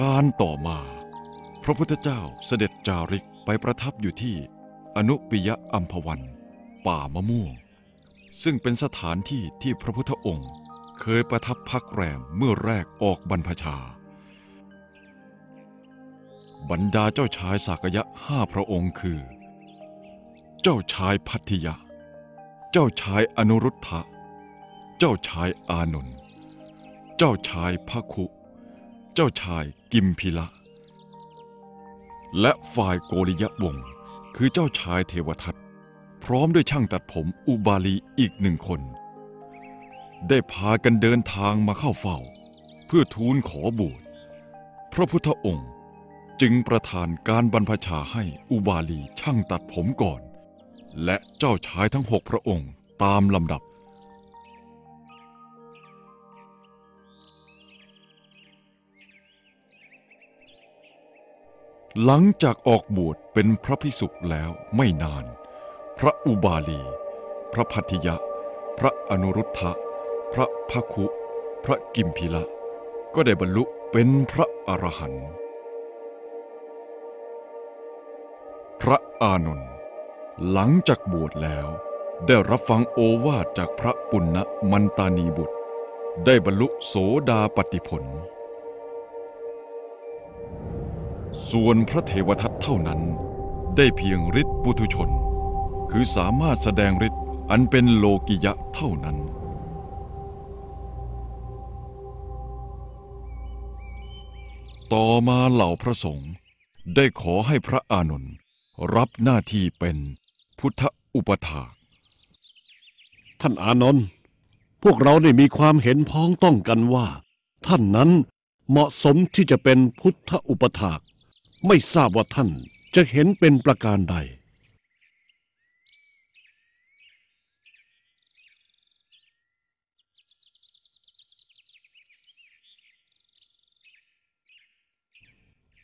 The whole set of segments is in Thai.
การต่อมา พระพุทธเจ้าเสด็จจาริกไปประทับอยู่ที่อนุปิยะอัมพวัน ป่ามะม่วง ซึ่งเป็นสถานที่ที่พระพุทธองค์ เคยประทับพักแรมเมื่อแรกออกบรรพชา บรรดาเจ้าชายสากยะห้าพระองค์คือ เจ้าชายพัทธิยะ เจ้าชายอนุรุทธะ เจ้าชายอานนท์ เจ้าชายพระคุ เจ้าชายกิมพิละ และฝ่ายโกริยะวงศ์คือเจ้าชายเทวทัตพร้อมด้วยช่างตัดผมอุบาลีอีกหนึ่งคน ได้พากันเดินทางมาเข้าเฝ้า เพื่อทูลขอบวชพระพุทธองค์จึงประทานการบรรพชาให้อุบาลีช่างตัดผมก่อน และเจ้าชายทั้งหกพระองค์ตามลำดับ หลังจากออกบวชเป็นพระพิสุแล้วไม่นาน พระอุบาลี พระพัทธิยะ พระอนุรุทธะ พระภคุ พระกิมพิละ ก็ได้บรรลุเป็นพระอรหันต์พระอานนท์หลังจากบวชแล้ว ได้รับฟังโอวาทจากพระปุณณมันตานีบุตร ได้บรรลุโสดาปติผล ส่วนพระเทวทัตเท่านั้น ได้เพียงฤทธิ์ปุถุชน คือสามารถแสดงฤทธิ์อันเป็นโลกิยะเท่านั้น ต่อมาเหล่าพระสงฆ์ได้ขอให้พระอานนท์รับหน้าที่เป็นพุทธอุปถาท่านอานนท์พวกเราได้มีความเห็นพ้องต้องกันว่า ท่านนั้นเหมาะสมที่จะเป็นพุทธอุปถาก ไม่ทราบว่าท่านจะเห็นเป็นประการใด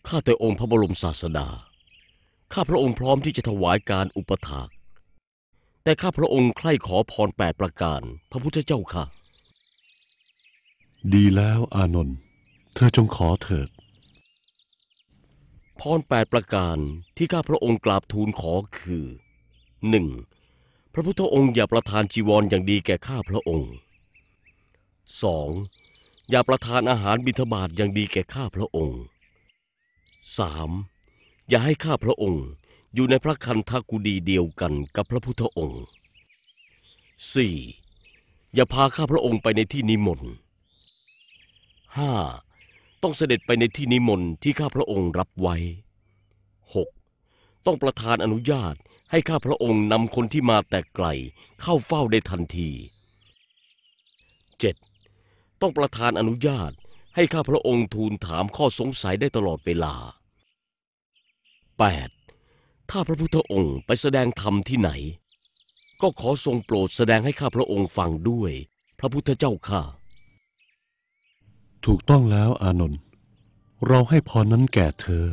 ข้าแต่องค์พระบรมศาสดา ข้าพระองค์พร้อมที่จะถวายการอุปถาก แต่ข้าพระองค์ใคร่ขอพรแปดประการ พระพุทธเจ้าค่ะ ดีแล้วอานนท์ เธอจงขอเถิด พรแปดประการที่ข้าพระองค์กราบทูลขอคือหนึ่งพระพุทธองค์อย่าประทานจีวรอย่างดีแก่ข้าพระองค์สอย่าประทานอาหารบิณฑบาตอย่างดีแก่ข้าพระองค์สามอย่าให้ข้าพระองค์อยู่ในพระคันธกุดีเดียวกันกับพระพุทธองค์สี่อย่าพาข้าพระองค์ไปในที่นิมนต์ห้า ต้องเสด็จไปในที่นิมนต์ที่ข้าพระองค์รับไว้ 6. ต้องประทานอนุญาตให้ข้าพระองค์นำคนที่มาแต่ไกลเข้าเฝ้าได้ทันที 7. ต้องประทานอนุญาตให้ข้าพระองค์ทูลถามข้อสงสัยได้ตลอดเวลา 8. ถ้าพระพุทธองค์ไปแสดงธรรมที่ไหน ก็ขอทรงโปรดแสดงให้ข้าพระองค์ฟังด้วย พระพุทธเจ้าข้า ถูกต้องแล้วอานนท์เราให้พรนั้นแก่เธอ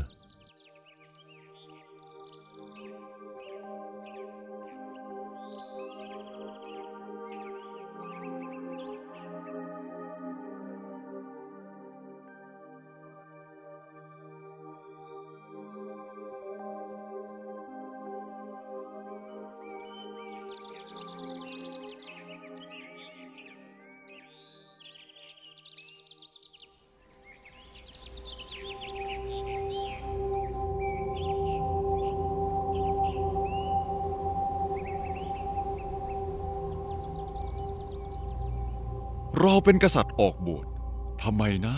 เราเป็นกษัตริย์ออกบวชทำไมนะ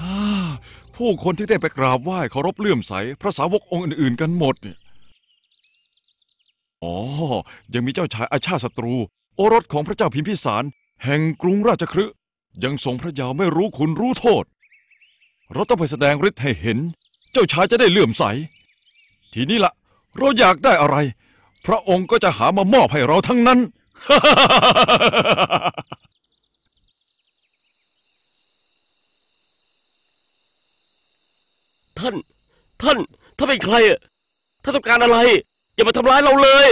ผู้คนที่ได้ไปกราบไหว้เคารพเลื่อมใส พระสาวกองค์อื่นๆ กันหมดเนี่ยอ๋อ ยังมีเจ้าชายอาชาติศัตรู โอรสของพระเจ้าพิมพิสาร แห่งกรุงราชคฤห์ยังทรงพระเยาว์ไม่รู้คุณรู้โทษ เราต้องไปแสดงฤทธิ์ให้เห็น เจ้าชายจะได้เลื่อมใส ทีนี้ละเราอยากได้อะไร พระองค์ก็จะหามามอบให้เราทั้งนั้น ท่าน ท่านเป็นใครอะท่านต้องการอะไร อย่ามาทำร้ายเราเลย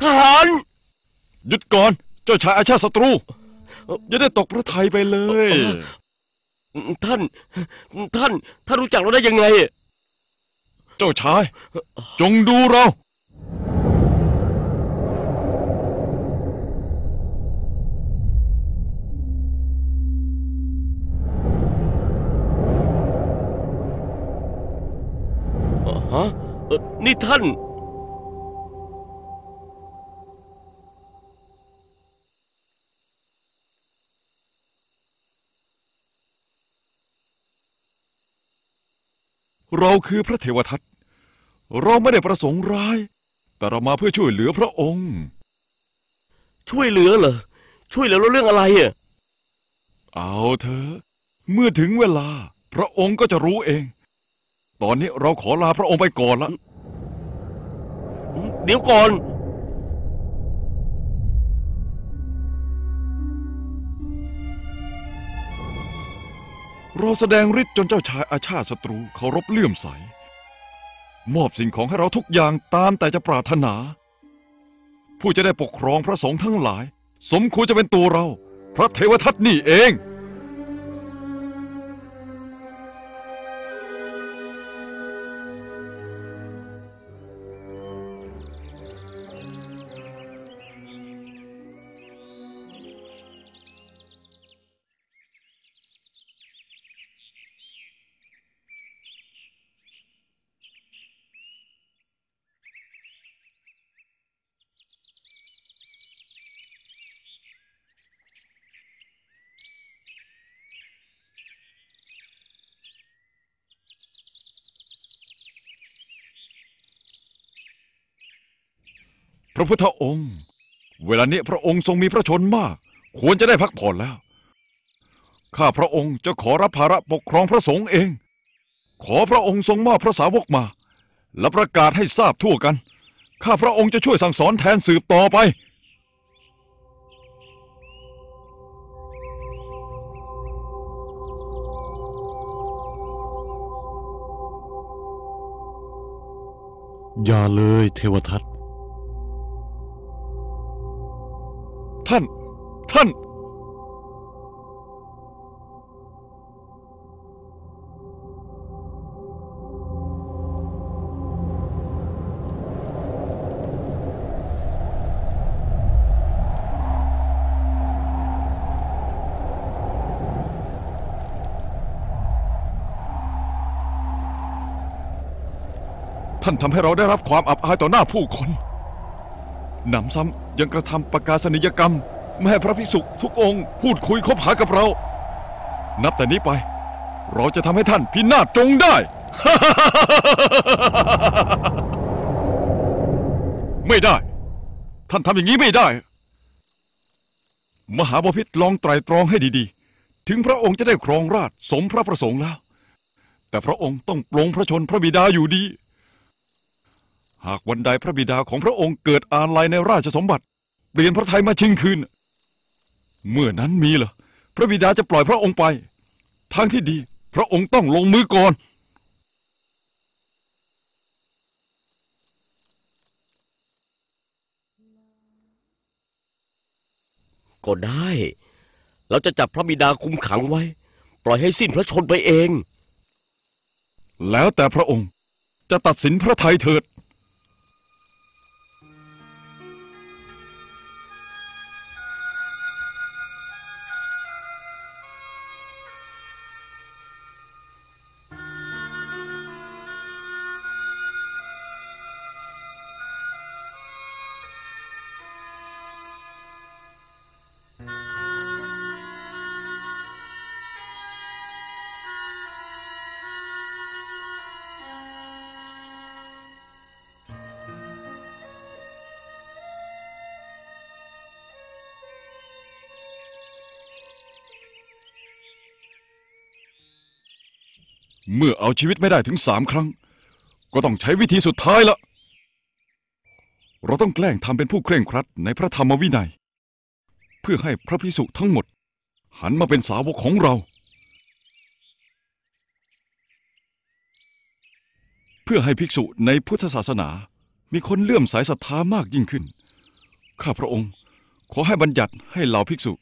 ทหาร หยุดก่อน เจ้าชายอาชาติศัตรู อย่าได้ตกพระทัยไปเลย ท่าน ท่าน ท่านรู้จักเราได้ยังไง เจ้าชาย จงดูเรา ฮะ เอ่อนี่ท่าน เราคือพระเทวทัต เราไม่ได้ประสงค์ร้าย แต่เรามาเพื่อช่วยเหลือพระองค์ ช่วยเหลือเหรอ ช่วยเหลือเราเรื่องอะไรอะ เอาเถอะ เมื่อถึงเวลา พระองค์ก็จะรู้เอง ตอนนี้เราขอลาพระองค์ไปก่อนละ เดี๋ยวก่อน เราแสดงฤทธิ์จนเจ้าชายอาชาติศัตรูเคารพเลื่อมใส มอบสิ่งของให้เราทุกอย่างตามแต่จะปรารถนา ผู้จะได้ปกครองพระสงฆ์ทั้งหลาย สมควรจะเป็นตัวเรา พระเทวทัตนี่เอง พระพุทธองค์ เวลานี้พระองค์ทรงมีพระชนมาก ควรจะได้พักผ่อนแล้ว ข้าพระองค์จะขอรับภาระปกครองพระสงฆ์เอง ขอพระองค์ทรงมอบพระสาวกมา และประกาศให้ทราบทั่วกัน ข้าพระองค์จะช่วยสั่งสอนแทนสืบต่อไปอย่าเลยเทวทัต ท่าน ท่าน ท่านทำให้เราได้รับความอับอายต่อหน้าผู้คน หนำซ้ำยังกระทำประกาศนียกรรมไม่พระภิกษุทุกองค์พูดคุยคบหากับเรา นับแต่นี้ไป เราจะทำให้ท่านพินาศจงได้ ไม่ได้ ท่านทำอย่างนี้ไม่ได้ มหาบพิตรลองไตรตรองให้ดีๆ ถึงพระองค์จะได้ครองราชสมพระประสงค์แล้ว แต่พระองค์ต้องปลงพระชนพระบิดาอยู่ดี หากวันใดพระบิดาของพระองค์เกิดอาลัยในราชสมบัติ เปลี่ยนพระทัยมาชิงคืน เมื่อนั้นมีเหรอพระบิดาจะปล่อยพระองค์ไป ทางที่ดี พระองค์ต้องลงมือก่อน ก็ได้ เราจะจับพระบิดาคุมขังไว้ ปล่อยให้สิ้นพระชนม์ไปเอง แล้วแต่พระองค์จะตัดสินพระทัยเถิด เมื่อเอาชีวิตไม่ได้ถึงสามครั้ง ก็ต้องใช้วิธีสุดท้ายละ เราต้องแกล้งทำเป็นผู้เคร่งครัดในพระธรรมวินัย เพื่อให้พระพิสุทั้งหมด หันมาเป็นสาวกของเรา เพื่อให้ภิกษุในพุทธศาสนา มีคนเลื่อมสายศรัทธามากยิ่งขึ้น ข้าพระองค์ขอให้บัญญัติให้เหล่าภิกษุ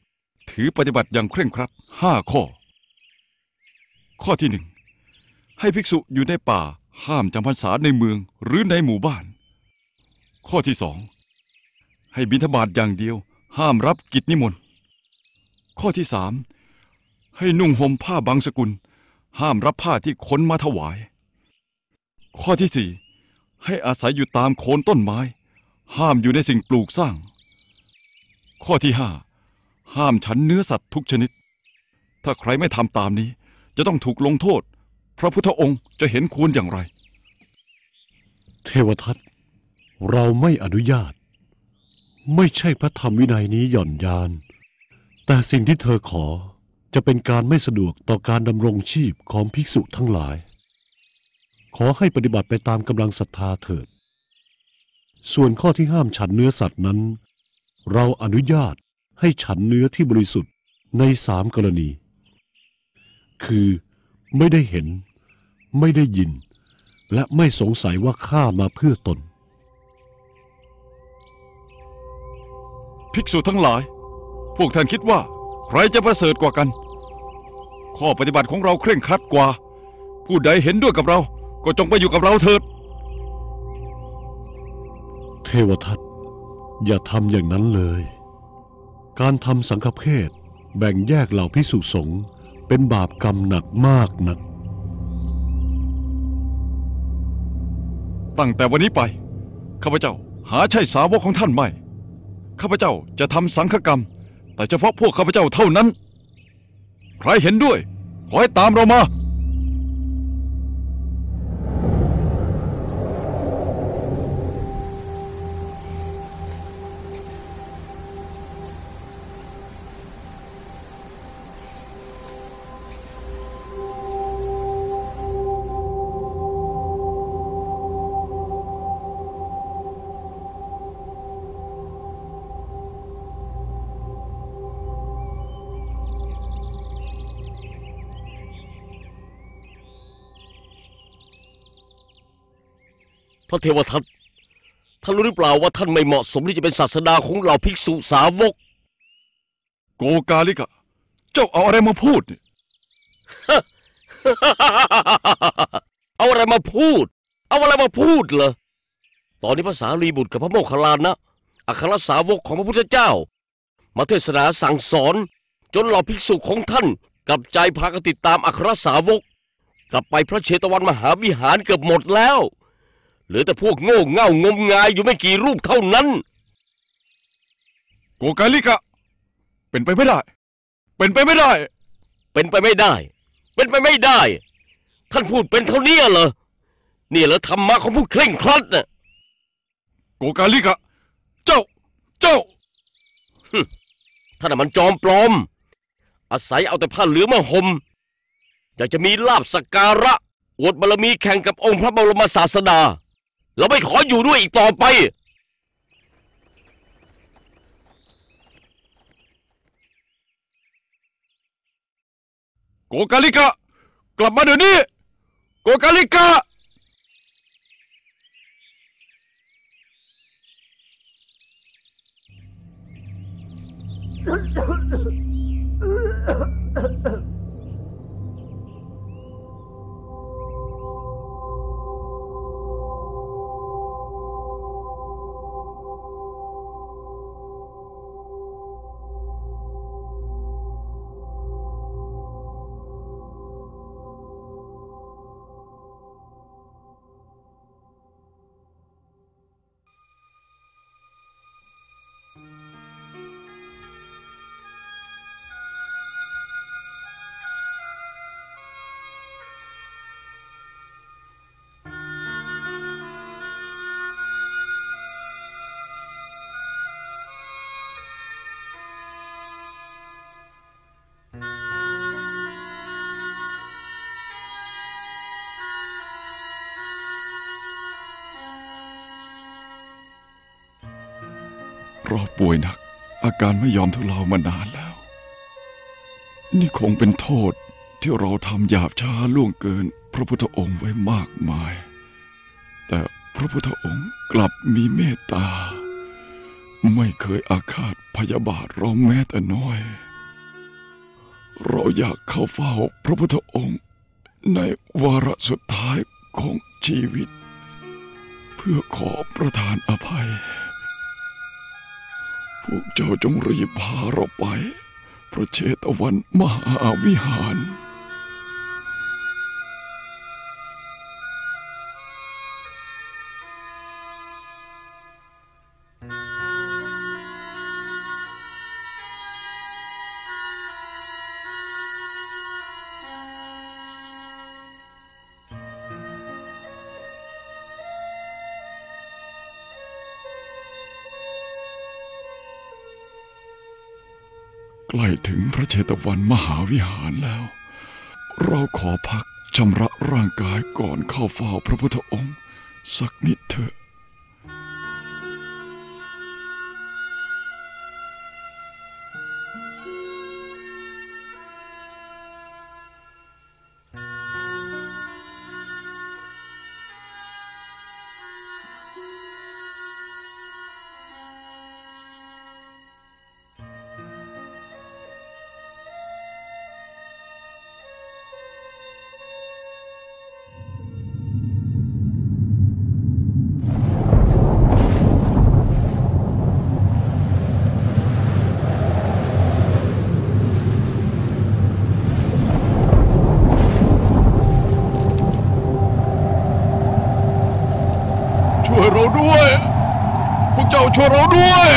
ถือปฏิบัติอย่างเคร่งครัดห้าข้อ ข้อที่หนึ่ง ให้ภิกษุอยู่ในป่าห้ามจำพรรษาในเมืองหรือในหมู่บ้าน ข้อที่สองให้บิณฑบาตอย่างเดียว ห้ามรับกิจนิมนต์ ข้อที่สามให้นุ่งห่มผ้าบางสกุล ห้ามรับผ้าที่คนมาถวาย ข้อที่สี่ให้อาศัยอยู่ตามโคนต้นไม้ ห้ามอยู่ในสิ่งปลูกสร้าง ข้อที่ห้าห้ามฉันเนื้อสัตว์ทุกชนิด ถ้าใครไม่ทำตามนี้จะต้องถูกลงโทษ พระพุทธองค์จะเห็นควรอย่างไร เทวทัตเราไม่อนุญาต ไม่ใช่พระธรรมวินัยนี้หย่อนยาน แต่สิ่งที่เธอขอจะเป็นการไม่สะดวกต่อการดำรงชีพของภิกษุทั้งหลาย ขอให้ปฏิบัติไปตามกำลังศรัทธาเถิด ส่วนข้อที่ห้ามฉันเนื้อสัตว์นั้น เราอนุญาตให้ฉันเนื้อที่บริสุทธิ์ในสามกรณี คือไม่ได้เห็น ไม่ได้ยิน และไม่สงสัยว่าข้ามาเพื่อตน ภิกษุทั้งหลาย พวกท่านคิดว่า ใครจะประเสริฐกว่ากัน ข้อปฏิบัติของเราเคร่งครัดกว่า ผู้ใดเห็นด้วยกับเรา ก็จงไปอยู่กับเราเถิด เทวทัตอย่าทำอย่างนั้นเลย การทำสังฆเพศแบ่งแยกเหล่าพิสุสงฆ์เป็นบาปกรรมหนักมากนัก ตั้งแต่วันนี้ไป ข้าพเจ้าหาใช่สาวกของท่านไม่ ข้าพเจ้าจะทำสังฆกรรม แต่เฉพาะพวกข้าพเจ้าเท่านั้น ใครเห็นด้วย ขอให้ตามเรามา ระเทวทัตท่านรู้หรือเปล่าว่าท่านไม่เหมาะสมที่จะเป็นศาสดาของเหล่าภิกษุสาวก โกกาลิกะ เจ้าเอาอะไรมาพูดเนี่ยเอาอะไรมาพูด เอาอะไรมาพูดเหรอ ตอนนี้ภาษารีบุตรกับพระโมคคัลลานะอัครสาวกของพระพุทธเจ้า มาเทศนาสั่งสอน จนเหล่าภิกษุของท่านกลับใจพากันติดตามอัครสาวก กลับไปพระเชตวันมหาวิหารเกือบหมดแล้ว เหลือแต่พวกโง่เง่างมงายอยู่ไม่กี่รูปเท่านั้น โกกาลิกะ เป็นไปไม่ได้ เป็นไปไม่ได้ เป็นไปไม่ได้ เป็นไปไม่ได้ ท่านพูดเป็นเท่านี้เหรอนี่เหรอธรรมะของผู้เคร่งครัดน่ะโกกาลิกะ เจ้า เจ้าท่านนะมันจอมปลอม อาศัยเอาแต่ผ้าเหลืองมาห่มอยากจะมีลาบสกการะอวดบารมีแข่งกับองค์พระบรมศาสดา เราไม่ขออยู่ด้วยอีกต่อไป โกกาลิกะ กลับมาเดี๋ยวนี้ โกกาลิกะ เพราะป่วยหนัก อาการไม่ยอมทุเลามานานแล้ว นี่คงเป็นโทษที่เราทำหยาบช้าล่วงเกิน พระพุทธองค์ไว้มากมาย แต่พระพุทธองค์กลับมีเมตตา ไม่เคยอาฆาตพยาบาทเราแม้แต่น้อย เราอยากเข้าเฝ้าพระพุทธองค์ในวาระสุดท้ายของชีวิต เพื่อขอประทานอภัย พวกเจ้าจงรีบพาเราไป พระเชตวันมหาวิหาร กล้ถึงพระเชตวันมหาวิหารแล้ว เราขอพักชำระร่างกายก่อนเข้าเฝ้าพระพุทธองค์ สักนิดเถอะ ช่วยเราด้วย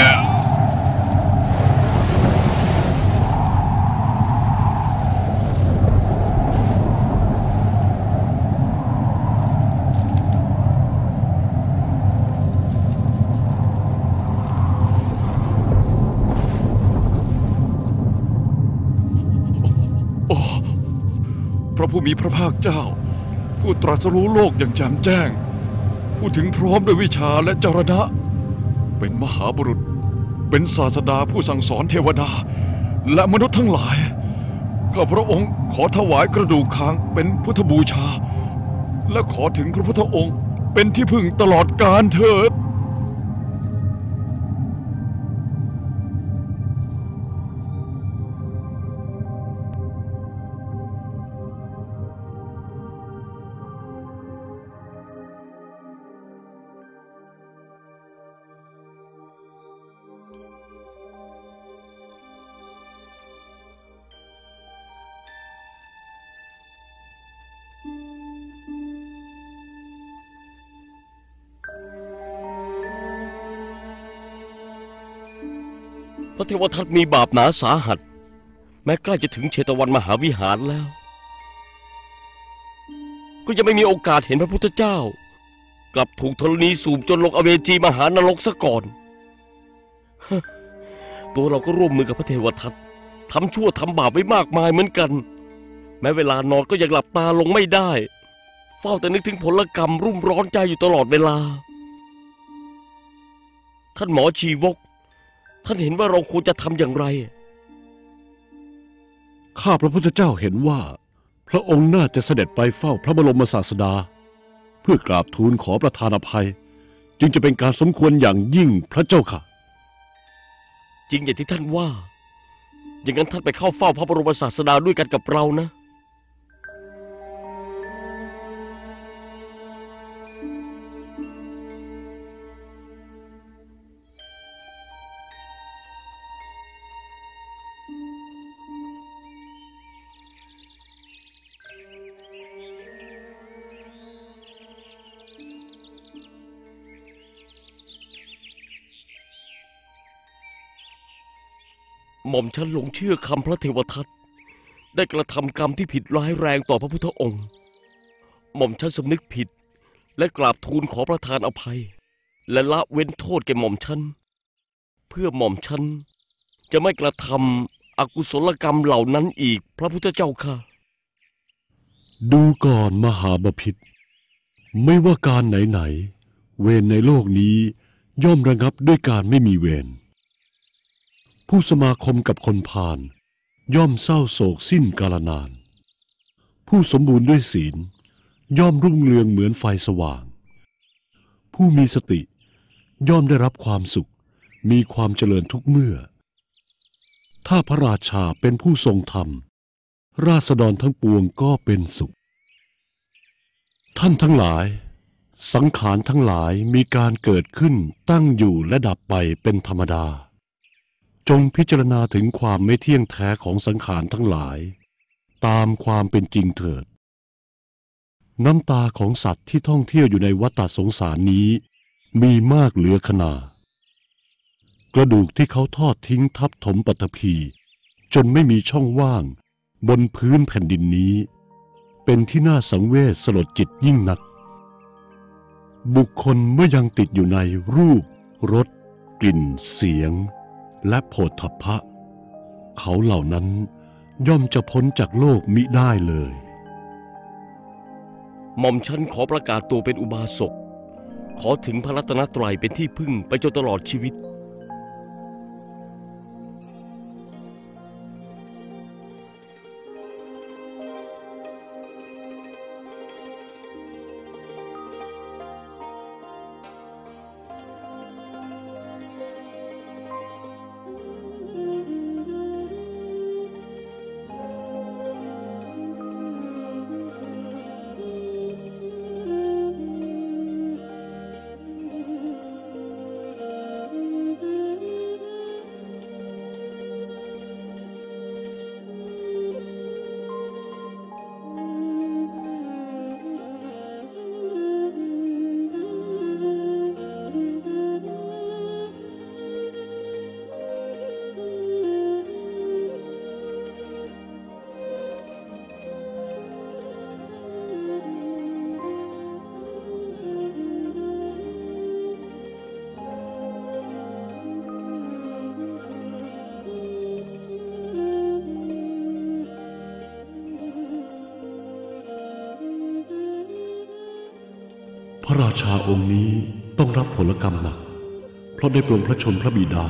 โอ้ พระผู้มีพระภาคเจ้า ผู้ตรัสรู้โลกอย่างแจ่มแจ้งพูดถึงพร้อมด้วยวิชาและจรณะ เป็นมหาบุรุษ เป็นศาสดาผู้สั่งสอนเทวดา และมนุษย์ทั้งหลาย ข้าพระองค์ขอถวายกระดูกค้างเป็นพุทธบูชา และขอถึงพระพุทธองค์เป็นที่พึ่งตลอดกาลเถิด พระเทวทัตมีบาปหนาสาหัส แม้ใกล้จะถึงเชตวันมหาวิหารแล้ว ก็ยังไม่มีโอกาสเห็นพระพุทธเจ้า กลับถูกธรณีสูบจนลงอเวจีมหานรกซะก่อนตัวเราก็ร่วมมือกับพระเทวทัตทำชั่วทำบาปไว้มากมายเหมือนกัน แม้เวลานอนก็ยังหลับตาลงไม่ได้ เฝ้าแต่นึกถึงผลกรรมรุ่มร้อนใจอยู่ตลอดเวลา ท่านหมอชีวก ท่านเห็นว่าเราควรจะทำอย่างไร ข้าพระพุทธเจ้าเห็นว่า พระองค์น่าจะเสด็จไปเฝ้าพระบรมศาสดา เพื่อกราบทูลขอประทานอภัย จึงจะเป็นการสมควรอย่างยิ่งพระเจ้าค่ะ จริงอย่างที่ท่านว่า อย่างนั้นท่านไปเข้าเฝ้าพระบรมศาสดาด้วยกันกับเรานะ หม่อมฉันหลงเชื่อคำพระเทวทัตได้กระทำกรรมที่ผิดร้ายแรงต่อพระพุทธองค์ หม่อมฉันสำนึกผิด และกราบทูลขอประทานอภัย และละเว้นโทษแก่หม่อมฉันเพื่อหม่อมฉันจะไม่กระทำอกุศลกรรมเหล่านั้นอีกพระพุทธเจ้าค่ะ ดูก่อนมหาบพิษไม่ว่าการไหนๆเวรในโลกนี้ย่อมระงับด้วยการไม่มีเวร ผู้สมาคมกับคนพาลย่อมเศร้าโศกสิ้นกาลนาน ผู้สมบูรณ์ด้วยศีล ย่อมรุ่งเรืองเหมือนไฟสว่าง ผู้มีสติ ย่อมได้รับความสุข มีความเจริญทุกเมื่อ ถ้าพระราชาเป็นผู้ทรงธรรม ราษฎรทั้งปวงก็เป็นสุข ท่านทั้งหลาย สังขารทั้งหลายมีการเกิดขึ้นตั้งอยู่และดับไปเป็นธรรมดา จงพิจารณาถึงความไม่เที่ยงแท้ของสังขารทั้งหลาย ตามความเป็นจริงเถิด น้ำตาของสัตว์ที่ท่องเที่ยวอยู่ในวัฏสงสารนี้ มีมากเหลือขนา กระดูกที่เขาทอดทิ้งทับถมปัตภีจนไม่มีช่องว่าง บนพื้นแผ่นดินนี้ เป็นที่น่าสังเวชสลดจิตยิ่งนัก บุคคลเมื่อยังติดอยู่ในรูปรสกลิ่นเสียง และโผฏฐัพพะ เขาเหล่านั้นย่อมจะพ้นจากโลกมิได้เลย หม่อมฉันขอประกาศตัวเป็นอุบาสก ขอถึงพระรัตนตรัยเป็นที่พึ่งไปจนตลอดชีวิต ระราชาองค์นี้ต้องรับผลกรรมหนัก เพราะได้ปลงพระชนพระบิดา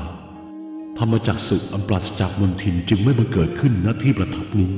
ธรรมจักสุอันปราศจากมนทินจึงไม่บังเกิดขึ้นณที่ประทับนี้